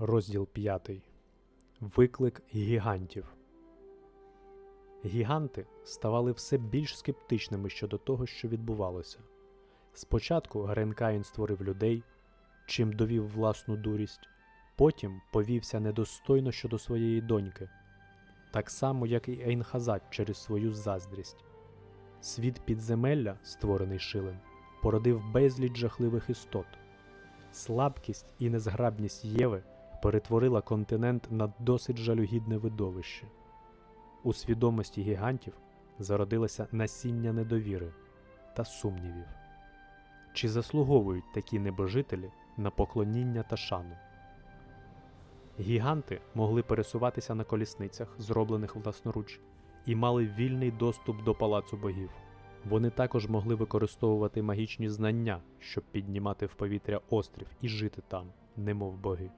Розділ 5. Виклик гігантів. Гіганти ставали все більш скептичними щодо того, що відбувалося. Спочатку Гренкаїн створив людей, чим довів власну дурість, потім повівся недостойно щодо своєї доньки, так само, як і Ейнхазад через свою заздрість. Світ підземелля, створений Шилем, породив безліч жахливих істот. Слабкість і незграбність Єви перетворила континент на досить жалюгідне видовище. У свідомості гігантів зародилося насіння недовіри та сумнівів. Чи заслуговують такі небожителі на поклоніння та шану? Гіганти могли пересуватися на колісницях, зроблених власноруч, і мали вільний доступ до палацу богів. Вони також могли використовувати магічні знання, щоб піднімати в повітря острів і жити там, немов боги.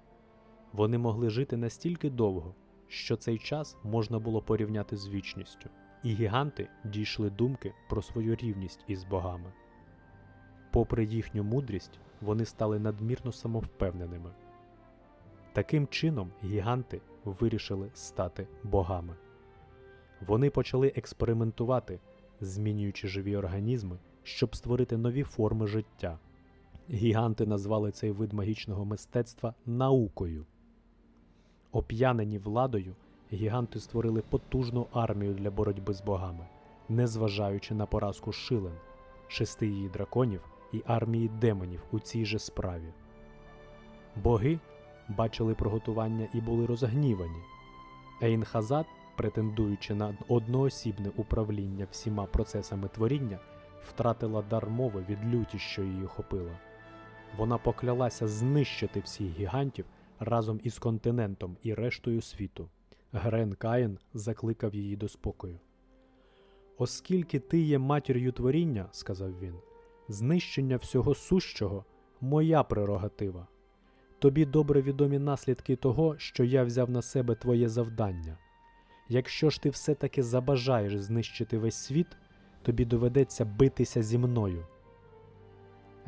Вони могли жити настільки довго, що цей час можна було порівняти з вічністю, і гіганти дійшли думки про свою рівність із богами. Попри їхню мудрість, вони стали надмірно самовпевненими. Таким чином, гіганти вирішили стати богами. Вони почали експериментувати, змінюючи живі організми, щоб створити нові форми життя. Гіганти назвали цей вид магічного мистецтва наукою. Оп'янені владою, гіганти створили потужну армію для боротьби з богами, незважаючи на поразку шилен, шести її драконів і армії демонів у цій же справі. Боги бачили приготування і були розгнівані. Ейнхазад, претендуючи на одноосібне управління всіма процесами творіння, втратила дар мови від люті, що її охопила. Вона поклялася знищити всіх гігантів разом із континентом і рештою світу. Грен Каїн закликав її до спокою. Оскільки ти є матір'ю творіння, сказав він, знищення всього сущого моя прерогатива. Тобі добре відомі наслідки того, що я взяв на себе твоє завдання. Якщо ж ти все-таки забажаєш знищити весь світ, тобі доведеться битися зі мною.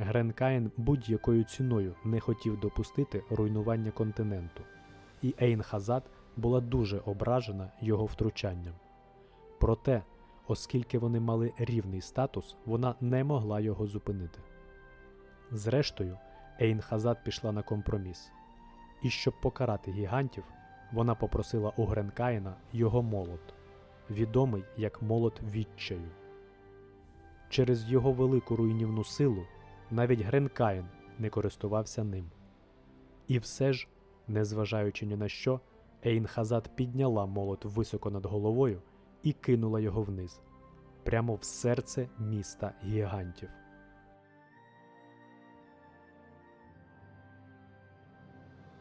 Гренкаїн будь-якою ціною не хотів допустити руйнування континенту, і Ейнхазад була дуже ображена його втручанням. Проте, оскільки вони мали рівний статус, вона не могла його зупинити. Зрештою, Ейнхазад пішла на компроміс, і щоб покарати гігантів, вона попросила у Гренкаїна його молот, відомий як молот відчаю. Через його велику руйнівну силу навіть Гренкаїн не користувався ним. І все ж, незважаючи ні на що, Ейнхазад підняла молот високо над головою і кинула його вниз, прямо в серце міста гігантів.